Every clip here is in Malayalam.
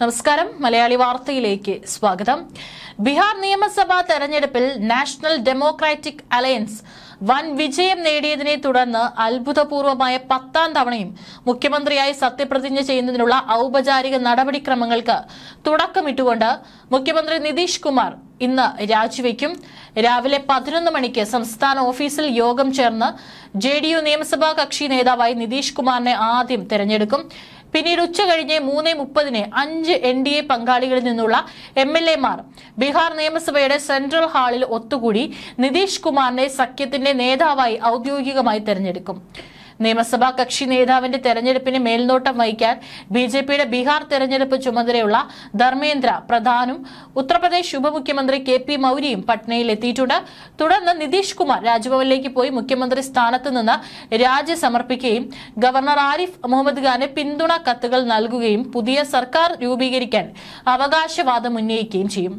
നമസ്കാരം. മലയാളി വാർത്തയിലേക്ക് സ്വാഗതം. ബീഹാർ നിയമസഭാ തെരഞ്ഞെടുപ്പിൽ നാഷണൽ ഡെമോക്രാറ്റിക് അലയൻസ് വൻ വിജയം നേടിയതിനെ തുടർന്ന് അത്ഭുതപൂർവമായ പത്താം തവണയും മുഖ്യമന്ത്രിയായി സത്യപ്രതിജ്ഞ ചെയ്യുന്നതിനുള്ള ഔപചാരിക നടപടിക്രമങ്ങൾക്ക് തുടക്കമിട്ടുകൊണ്ട് മുഖ്യമന്ത്രി നിതീഷ് കുമാർ ഇന്ന് രാജിവെക്കും. രാവിലെ പതിനൊന്ന് മണിക്ക് സംസ്ഥാന ഓഫീസിൽ യോഗം ചേർന്ന് ജെ നിയമസഭാ കക്ഷി നേതാവായി നിതീഷ് കുമാറിനെ ആദ്യം തെരഞ്ഞെടുക്കും. പിന്നീട് ഉച്ച കഴിഞ്ഞ് മൂന്ന് മുപ്പതിന് അഞ്ച് എൻ ഡി എ പങ്കാളികളിൽ നിന്നുള്ള എം എൽ എമാർ ബീഹാർ നിയമസഭയുടെ സെൻട്രൽ ഹാളിൽ ഒത്തുകൂടി നിതീഷ് കുമാറിനെ സഖ്യത്തിന്റെ നേതാവായി ഔദ്യോഗികമായി തെരഞ്ഞെടുക്കും. നിയമസഭാ കക്ഷി നേതാവിന്റെ തെരഞ്ഞെടുപ്പിന് മേൽനോട്ടം വഹിക്കാൻ ബി ജെ പിയുടെ ബീഹാർ തെരഞ്ഞെടുപ്പ് ചുമതലയുള്ള ധർമ്മേന്ദ്ര പ്രധാനും ഉത്തർപ്രദേശ് ഉപമുഖ്യമന്ത്രി കെ പി മൌര്യയും പട്നയിൽ എത്തിയിട്ടുണ്ട്. തുടർന്ന് നിതീഷ് കുമാർ രാജ്ഭവനിലേക്ക് പോയി മുഖ്യമന്ത്രി സ്ഥാനത്ത് നിന്ന് രാജി സമർപ്പിക്കുകയും ഗവർണർ ആരിഫ് മുഹമ്മദ് ഖാന് പിന്തുണ കത്തുകൾ നൽകുകയും പുതിയ സർക്കാർ രൂപീകരിക്കാൻ അവകാശവാദം ഉന്നയിക്കുകയും ചെയ്യും.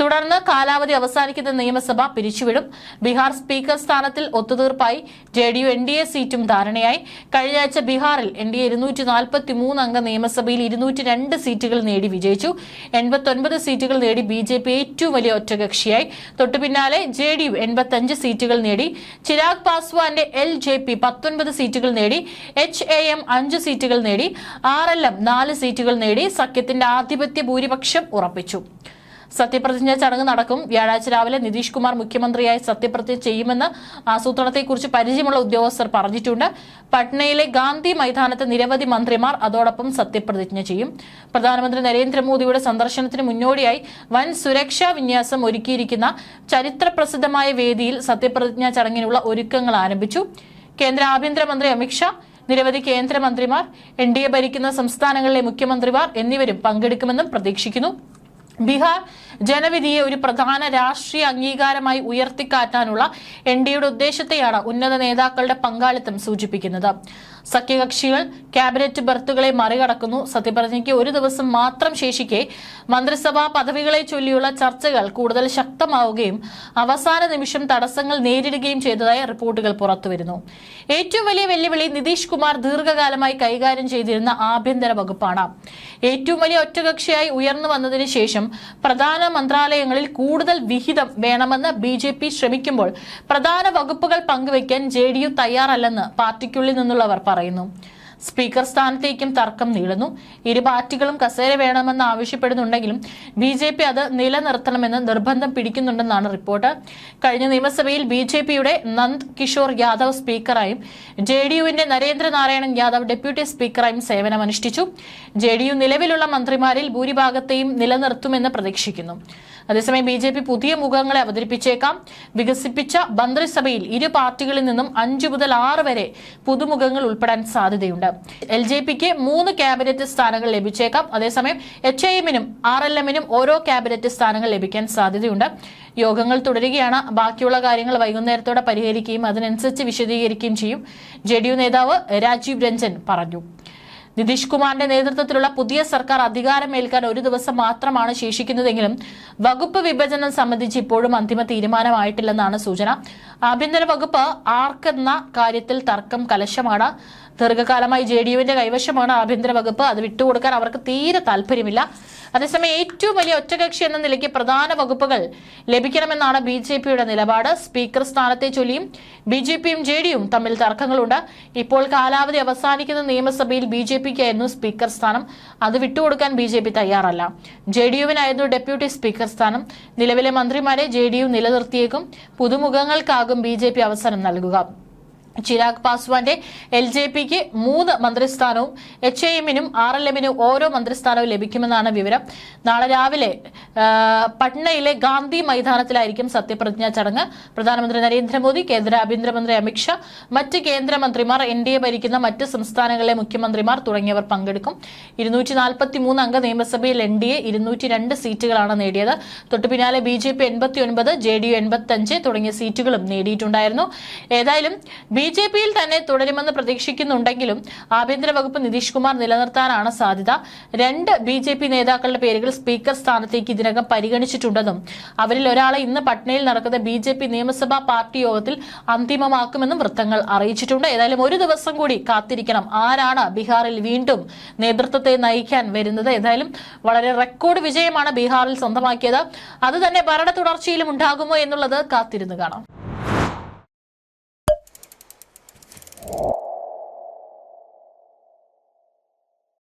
തുടർന്ന് കാലാവധി അവസാനിക്കുന്ന നിയമസഭ പിരിച്ചുവിടും. ബീഹാർ സ്പീക്കർ സ്ഥാനത്തിൽ ഒത്തുതീർപ്പായി J D U N D A സീറ്റും ധാരണയായി. കഴിഞ്ഞയാഴ്ച ബീഹാറിൽ എൻ ഡി എ ഇരുന്നൂറ്റി നാൽപ്പത്തി മൂന്ന് അംഗ നിയമസഭയിൽ ഇരുന്നൂറ്റി രണ്ട് സീറ്റുകൾ നേടി വിജയിച്ചു. എൺപത്തൊൻപത് സീറ്റുകൾ നേടി ബി ജെ പി ഏറ്റവും വലിയ ഒറ്റകക്ഷിയായി. തൊട്ടുപിന്നാലെ ജെ ഡി യു എൺപത്തഞ്ച് സീറ്റുകൾ നേടി. ചിരാഗ് പാസ്വാന്റെ എൽ ജെ പി പത്തൊൻപത് സീറ്റുകൾ നേടി. എച്ച് എ എം അഞ്ച് സീറ്റുകൾ നേടി. ആർ എൽ എം നാല് സീറ്റുകൾ നേടി. സഖ്യത്തിന്റെ ആധിപത്യ ഭൂരിപക്ഷം ഉറപ്പിച്ചു. സത്യപ്രതിജ്ഞ ചടങ്ങ് നടക്കും. വ്യാഴാഴ്ച രാവിലെ നിതീഷ് കുമാർ മുഖ്യമന്ത്രിയായി സത്യപ്രതിജ്ഞ ചെയ്യുമെന്ന് ആസൂത്രണത്തെക്കുറിച്ച് പരിചയമുള്ള ഉദ്യോഗസ്ഥർ പറഞ്ഞിട്ടുണ്ട്. പട്നയിലെ ഗാന്ധി മൈതാനത്ത് നിരവധി മന്ത്രിമാർ അതോടൊപ്പം സത്യപ്രതിജ്ഞ ചെയ്യും. പ്രധാനമന്ത്രി നരേന്ദ്രമോദിയുടെ സന്ദർശനത്തിന് മുന്നോടിയായി വൻ സുരക്ഷാ വിന്യാസം ഒരുക്കിയിരിക്കുന്ന ചരിത്രപ്രസിദ്ധമായ വേദിയിൽ സത്യപ്രതിജ്ഞാ ചടങ്ങിനുള്ള ഒരുക്കങ്ങൾ ആരംഭിച്ചു. കേന്ദ്ര ആഭ്യന്തരമന്ത്രി അമിത്ഷാ നിരവധി കേന്ദ്രമന്ത്രിമാർ എൻ ഡി എ ഭരിക്കുന്ന സംസ്ഥാനങ്ങളിലെ മുഖ്യമന്ത്രിമാർ എന്നിവരും പങ്കെടുക്കുമെന്നും പ്രതീക്ഷിക്കുന്നു. ബീഹാർ ജനവിധിയെ ഒരു പ്രധാന രാഷ്ട്രീയ അംഗീകാരമായി ഉയർത്തിക്കാറ്റാനുള്ള എൻ ഡിയുടെ ഉദ്ദേശത്തെയാണ് ഉന്നത നേതാക്കളുടെ പങ്കാളിത്തം സൂചിപ്പിക്കുന്നത്. സഖ്യകക്ഷികൾ ക്യാബിനറ്റ് ബർത്തുകളെ മറികടക്കുന്നു. സത്യപ്രതിജ്ഞയ്ക്ക് ഒരു ദിവസം മാത്രം ശേഷിക്കെ മന്ത്രിസഭാ പദവികളെ ചൊല്ലിയുള്ള ചർച്ചകൾ കൂടുതൽ ശക്തമാവുകയും അവസാന നിമിഷം തടസ്സങ്ങൾ നേരിടുകയും ചെയ്തതായി റിപ്പോർട്ടുകൾ പുറത്തുവരുന്നു. ഏറ്റവും വലിയ വെല്ലുവിളി നിതീഷ് കുമാർ ദീർഘകാലമായി കൈകാര്യം ചെയ്തിരുന്ന ആഭ്യന്തര വകുപ്പാണ്. ഏറ്റവും വലിയ ഒറ്റകക്ഷിയായി ഉയർന്നു വന്നതിന് ശേഷം പ്രധാന മന്ത്രാലയങ്ങളിൽ കൂടുതൽ വിഹിതം വേണമെന്ന് ബി ജെ പി ശ്രമിക്കുമ്പോൾ പ്രധാന വകുപ്പുകൾ പങ്കുവയ്ക്കാൻ ജെ ഡി യു തയ്യാറല്ലെന്ന് പാർട്ടിക്കുള്ളിൽ നിന്നുള്ളവർ പറയുന്നു. സ്പീക്കർ സ്ഥാനത്തേക്കും തർക്കം നീളുന്നു. ഇരു പാർട്ടികളും കസേര വേണമെന്ന് ആവശ്യപ്പെടുന്നുണ്ടെങ്കിലും ബി ജെ പി അത് നിലനിർത്തണമെന്ന് നിർബന്ധം പിടിക്കുന്നുണ്ടെന്നാണ് റിപ്പോർട്ട്. കഴിഞ്ഞ നിയമസഭയിൽ ബി ജെ പിയുടെ നന്ദ് കിഷോർ യാദവ് സ്പീക്കറായും ജെ ഡി യുവിന്റെ നരേന്ദ്രനാരായണൻ യാദവ് ഡെപ്യൂട്ടി സ്പീക്കറായും സേവനമനുഷ്ഠിച്ചു. ജെ ഡി യു നിലവിലുള്ള മന്ത്രിമാരിൽ ഭൂരിഭാഗത്തെയും നിലനിർത്തുമെന്ന് പ്രതീക്ഷിക്കുന്നു. അതേസമയം ബി ജെ പി പുതിയ മുഖങ്ങളെ അവതരിപ്പിച്ചേക്കാം. വികസിപ്പിച്ച മന്ത്രിസഭയിൽ ഇരു പാർട്ടികളിൽ നിന്നും അഞ്ചു മുതൽ ആറ് വരെ പുതുമുഖങ്ങൾ ഉൾപ്പെടാൻ സാധ്യതയുണ്ട്. എൽ ജെ പിക്ക് മൂന്ന് ക്യാബിനറ്റ് സ്ഥാനങ്ങൾ ലഭിച്ചേക്കാം. അതേസമയം എച്ച് ഐ എമ്മിനും ആർ എൽ എമ്മിനും ഓരോ ക്യാബിനറ്റ് സ്ഥാനങ്ങൾ ലഭിക്കാൻ സാധ്യതയുണ്ട്. യോഗങ്ങൾ തുടരുകയാണ്. ബാക്കിയുള്ള കാര്യങ്ങൾ വൈകുന്നേരത്തോടെ പരിഹരിക്കുകയും അതിനനുസരിച്ച് വിശദീകരിക്കുകയും ചെയ്യും. ജെ നേതാവ് രാജീവ് രഞ്ജൻ പറഞ്ഞു. നിതീഷ് കുമാറിന്റെ നേതൃത്വത്തിലുള്ള പുതിയ സർക്കാർ അധികാരമേൽക്കാൻ ഒരു ദിവസം മാത്രമാണ് ശേഷിക്കുന്നതെങ്കിലും വകുപ്പ് വിഭജനം സംബന്ധിച്ച് ഇപ്പോഴും അന്തിമ തീരുമാനമായിട്ടില്ലെന്നാണ് സൂചന. ആഭ്യന്തര വകുപ്പ് ആർക്കെന്ന കാര്യത്തിൽ തർക്കം കലശമാണ്. ദീർഘകാലമായി ജെ ഡി യുവിന്റെ കൈവശമാണ് ആഭ്യന്തര വകുപ്പ്. അത് വിട്ടുകൊടുക്കാൻ അവർക്ക് തീരെ താല്പര്യമില്ല. അതേസമയം ഏറ്റവും വലിയ ഒറ്റകക്ഷി എന്ന നിലയ്ക്ക് പ്രധാന വകുപ്പുകൾ ലഭിക്കണമെന്നാണ് ബി ജെ പിയുടെ നിലപാട്. സ്പീക്കർ സ്ഥാനത്തെ ചൊല്ലിയും ബി ജെ പിയും ജെ ഡിയും തമ്മിൽ തർക്കങ്ങളുണ്ട്. ഇപ്പോൾ കാലാവധി അവസാനിക്കുന്ന നിയമസഭയിൽ ബി ജെ പിക്കായിരുന്നു സ്പീക്കർ സ്ഥാനം. അത് വിട്ടുകൊടുക്കാൻ ബി ജെ പി തയ്യാറല്ല. ജെ ഡി യുവിനായിരുന്നു ഡെപ്യൂട്ടി സ്പീക്കർ സ്ഥാനം. നിലവിലെ മന്ത്രിമാരെ ജെ ഡി യു നിലനിർത്തിയേക്കും. പുതുമുഖങ്ങൾക്കാകും ബി ജെ പി അവസരം നൽകുക. ചിരാഗ് പാസ്വാന്റെ എൽ ജെ പിക്ക് മൂന്ന് മന്ത്രിസ്ഥാനവും എച്ച് ഐ എമ്മിനും ആർ എൽ എമ്മിനും ഓരോ മന്ത്രിസ്ഥാനവും ലഭിക്കുമെന്നാണ് വിവരം. നാളെ രാവിലെ പട്നയിലെ ഗാന്ധി മൈതാനത്തിലായിരിക്കും സത്യപ്രതിജ്ഞാ ചടങ്ങ്. പ്രധാനമന്ത്രി നരേന്ദ്രമോദി കേന്ദ്ര ആഭ്യന്തരമന്ത്രി അമിത്ഷാ മറ്റ് കേന്ദ്രമന്ത്രിമാർ എൻ ഡി എ ഭരിക്കുന്ന മറ്റ് സംസ്ഥാനങ്ങളിലെ മുഖ്യമന്ത്രിമാർ തുടങ്ങിയവർ പങ്കെടുക്കും. ഇരുന്നൂറ്റി നാൽപ്പത്തി മൂന്ന് അംഗ നിയമസഭയിൽ എൻ ഡി എ ഇരുന്നൂറ്റി രണ്ട് സീറ്റുകളാണ് നേടിയത്. തൊട്ടു പിന്നാലെ ബി ജെ പി എൺപത്തി ഒൻപത് ജെ ഡി യു എൺപത്തി അഞ്ച് തുടങ്ങിയ സീറ്റുകളും നേടിയിട്ടുണ്ടായിരുന്നു. ഏതായാലും ബി ജെ പിയിൽ തന്നെ തുടരുമെന്ന് പ്രതീക്ഷിക്കുന്നുണ്ടെങ്കിലും ആഭ്യന്തര വകുപ്പ് നിതീഷ് കുമാർ നിലനിർത്താനാണ് സാധ്യത. രണ്ട് ബി ജെ പി നേതാക്കളുടെ പേരുകൾ സ്പീക്കർ സ്ഥാനത്തേക്ക് ഇതിനകം പരിഗണിച്ചിട്ടുണ്ടെന്നും അവരിൽ ഒരാളെ ഇന്ന് പട്നയിൽ നടക്കുന്ന ബി ജെ പി നിയമസഭാ പാർട്ടി യോഗത്തിൽ അന്തിമമാക്കുമെന്നും വൃത്തങ്ങൾ അറിയിച്ചിട്ടുണ്ട്. ഏതായാലും ഒരു ദിവസം കൂടി കാത്തിരിക്കണം. ആരാണ് ബീഹാറിൽ വീണ്ടും നേതൃത്വത്തെ നയിക്കാൻ വരുന്നത്? ഏതായാലും വളരെ റെക്കോർഡ് വിജയമാണ് ബീഹാറിൽ സ്വന്തമാക്കിയത്. അത് തന്നെ ഭരണ തുടർച്ചയിലും ഉണ്ടാകുമോ എന്നുള്ളത് കാത്തിരുന്ന് കാണാം.